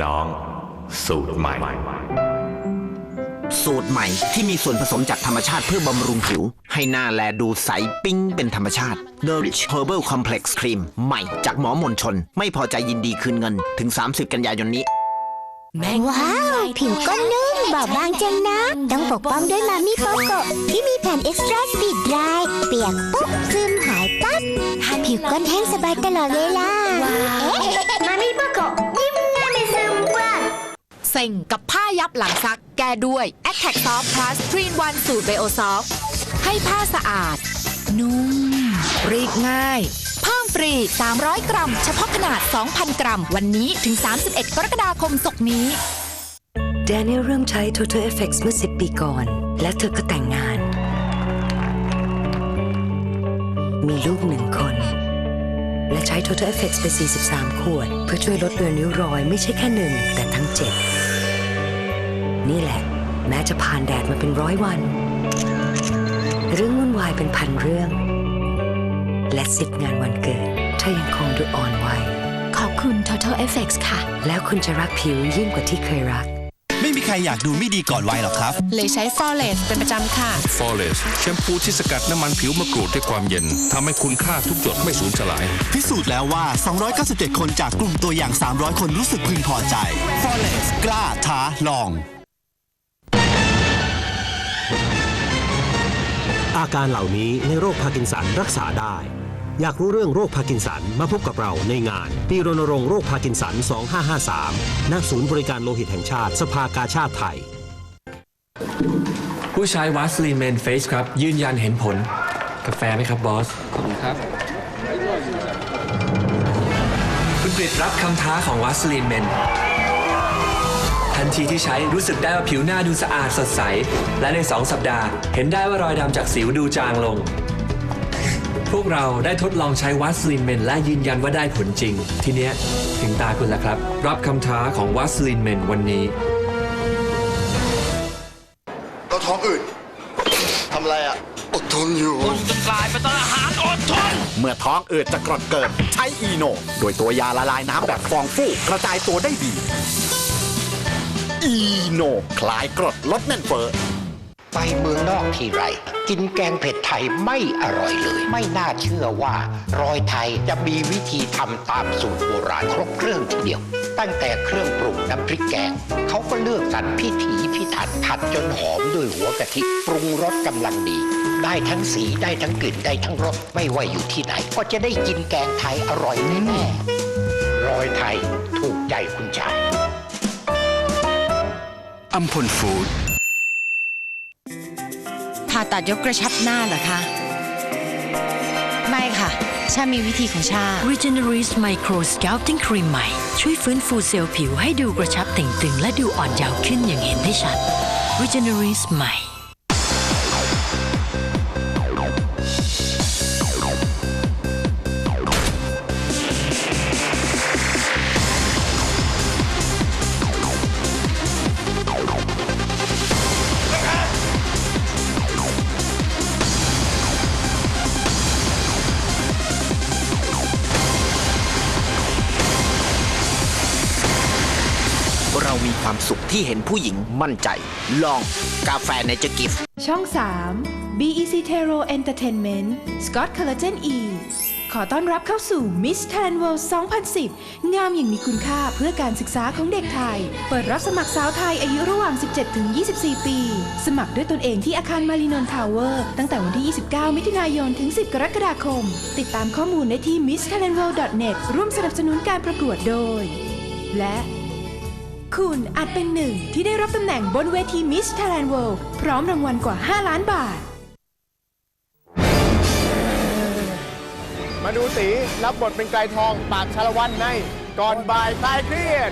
น้องสูตรใหม่ สูตรใหม่ที่มีส่วนผสมจากธรรมชาติเพื่อบำรุงผิว ให้หน้าแลดูใสปิ้งเป็นธรรมชาติ Nourish Herbal Complex Cream ใหม่จากหมอมนชน ไม่พอใจยินดีคืนเงินถึง 30 กันยายนนี้ ว้าว ผิวก็นุ่มบอบบางจังนะ ต้องปกป้องด้วยมามี่โปโกะที่มีแผ่นเอ็กซ์ตร้าสปีดดรายเปียกปุ๊บซึมหายปั๊บผิวก้นแห้งสบายตลอดเวลามามี่โปโกะยิ้ เซ็งกับผ้ายับหลังซัก แก้ด้วย a t t a c Soft Plus 3 in 1สูตร Bio Soft ให้ผ้าสะอาด นุ่ม รีดง่าย เพิ่มฟรี 300 กรัม เฉพาะขนาด 2,000 กรัม วันนี้ถึง 31 กรกฎาคมศกนี้แดเนียลเริ่มใช้ Total Effects เมื่อ 10 ปีก่อน และเธอก็แต่งงาน มีลูกหนึ่งคน ใช้ Total Effects ไป 43 ขวด เพื่อช่วยลดเลือนริ้วรอยไม่ใช่แค่หนึ่งแต่ทั้งเจ็ดนี่แหละ แม้จะผ่านแดดมาเป็นร้อยวัน เรื่องวุ่นวายเป็นพันเรื่อง และสิบงานวันเกิดเธอยังคงดูอ่อนวัยขอบคุณ Total Effects ค่ะ แล้วคุณจะรักผิวยิ่งกว่าที่เคยรักไม่มีใค รอยากดูไม่ดีก่อนวัยหรอกครับ เลยใช้ Flawless เป็นประจำค่ะฟอเรสแชมพูที่สกัดน้ำมันผิวมะกรูดด้วยความเย็นทำให้คุณค่าทุกหยดไม่สูญสลาย พิสูจน์แล้วว่า 297 คนจากกลุ่มตัวอย่าง 300 คนรู้สึกพึงพอใจ f o r e s กล้าท้าลอง อาการเหล่านี้ในโรคพาร์กินสันรักษาได้ อยากรู้เรื่องโรคพาร์กินสันมาพบกับเราในงาน ปีรณรงค์โรคพาร์กินสัน 2553 ณ ศูนย์บริการโลหิตแห่งชาติ สภากาชาติไทย ผู้ใช้วาสลีนเมนเฟสครับ ยืนยันเห็นผล กาแฟไหมครับบอส ขอบคุณครับ คุณกริดรับคำท้าของวาสลีนเมน ทันทีที่ใช้รู้สึกได้ว่าผิวหน้าดูสะอาดสดใส และใน 2 สัปดาห์ เห็นได้ว่ารอยดำจากสิวดูจางลง พวกเราได้ทดลองใช้วาสลีนเมนและยืนยันว่าได้ผลจริง ทีเนี้ยถึงตาคุณแล้วครับ รับคำท้าของวาสลีนเมนวันนี้ เราท้องอืดทำอะไรอะ อดทนอยู่เมื่อท้องอืดจะกรดเกิดใช้อีโน โดยตัวยาละลายน้ำแบบฟองฟูกระจายตัวได้ดี อีโน คลายกรดลดแน่นเฟ้อ ไปเมืองนอกทีไร กินแกงเผ็ดไทยไม่อร่อยเลย ไม่น่าเชื่อว่ารอยไทยจะมีวิธีทำตามสูตรโบราณครบเครื่องทีเดียว ตั้งแต่เครื่องปรุงน้ำพริกแกง เขาก็เลือกสรรพิถีพิถันผัดจนหอมด้วยหัวกะทิปรุงรสกำลังดี ได้ทั้งสีได้ทั้งกลิ่นได้ทั้งรสไม่ว่าอยู่ที่ไหน ก็จะได้กินแกงไทยอร่อยแน่ๆรอยไทยถูกใจคุณชายอัมพลฟู้ด ตัดยกกระชับหน้าเหรอคะ ไม่ค่ะ ชามีวิธีของชา Regenerist Micro Sculpting Cream ใหม่ ช่วยฟื้นฟูเซลล์ผิวให้ดูกระชับเต่งตึง และดูอ่อนเยาว์ขึ้นอย่างเห็นได้ชัด Regenerist ใหม่ เรามีความสุขที่เห็นผู้หญิงมั่นใจ ลองกาแฟในเจกิฟช่อง 3 BEC Tero Entertainment Scott Collagen E ขอต้อนรับเข้าสู่ Miss Thailand World 2010 งามอย่างมีคุณค่าเพื่อการศึกษาของเด็กไทย เปิดรับสมัครสาวไทยอายุระหว่าง 17-24 ปี สมัครด้วยตนเองที่อาคารมารีนนทาวเวอร์ ตั้งแต่วันที่ 29 มิถุนายน ถึง 10 กรกฎาคม ติดตามข้อมูลได้ที่ missthailandworld.net ร่วมสนับสนุนการประกวดโดย และ คุณอาจเป็นหนึ่งที่ได้รับตำแหน่งบนเวทีมิสไทยแลนด์เวิลด์พร้อมรางวัลกว่า 5 ล้านบาท มาดูตีรับบทเป็นไกรทองปากชาละวันในก่อนบ่ายคลายเครียด